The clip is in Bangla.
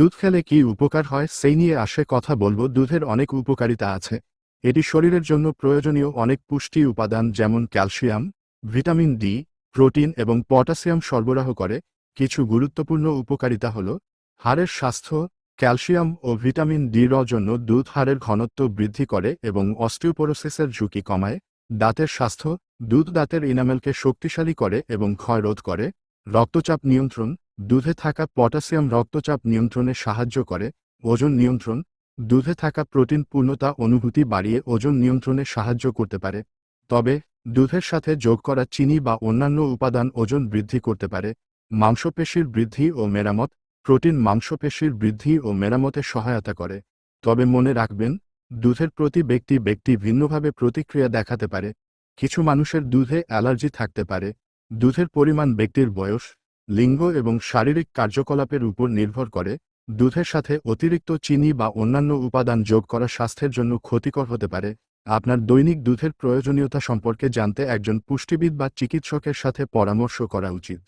দুধ খেলে কি উপকার হয় সেই নিয়ে আসে কথা বলব। দুধের অনেক উপকারিতা আছে। এটি শরীরের জন্য প্রয়োজনীয় অনেক পুষ্টি উপাদান যেমন ক্যালসিয়াম, ভিটামিন ডি, প্রোটিন এবং পটাশিয়াম সরবরাহ করে। কিছু গুরুত্বপূর্ণ উপকারিতা হল হাড়ের স্বাস্থ্য, ক্যালসিয়াম ও ভিটামিন ডির জন্য দুধ হাড়ের ঘনত্ব বৃদ্ধি করে এবং অস্টিওপোরোসিসের ঝুঁকি কমায়। দাঁতের স্বাস্থ্য, দুধ দাঁতের ইনামেলকে শক্তিশালী করে এবং ক্ষয় রোধ করে। রক্তচাপ নিয়ন্ত্রণ দুধে থাকা পটাশিয়াম রক্তচাপ নিয়ন্ত্রণে সাহায্য করে, ওজন নিয়ন্ত্রণ, দুধে থাকা প্রোটিন পূর্ণতা অনুভূতি বাড়িয়ে ওজন নিয়ন্ত্রণে সাহায্য করতে পারে, তবে দুধের সাথে যোগ করা চিনি বা অন্যান্য উপাদান ওজন বৃদ্ধি করতে পারে, মাংসপেশির বৃদ্ধি ও মেরামত, প্রোটিন মাংসপেশির বৃদ্ধি ও মেরামতে সহায়তা করে, তবে মনে রাখবেন, দুধের প্রতি ব্যক্তি ব্যক্তি ভিন্নভাবে প্রতিক্রিয়া দেখাতে পারে, কিছু মানুষের দুধে অ্যালার্জি থাকতে পারে, দুধের পরিমাণ ব্যক্তির বয়স লিঙ্গ এবং শারীরিক কার্যকলাপের উপর নির্ভর করে, দুধের সাথে অতিরিক্ত চিনি বা অন্যান্য উপাদান যোগ করা স্বাস্থ্যের জন্য ক্ষতিকর হতে পারে। আপনার দৈনিক দুধের প্রয়োজনীয়তা সম্পর্কে জানতে একজন পুষ্টিবিদ বা চিকিৎসকের সাথে পরামর্শ করা উচিত।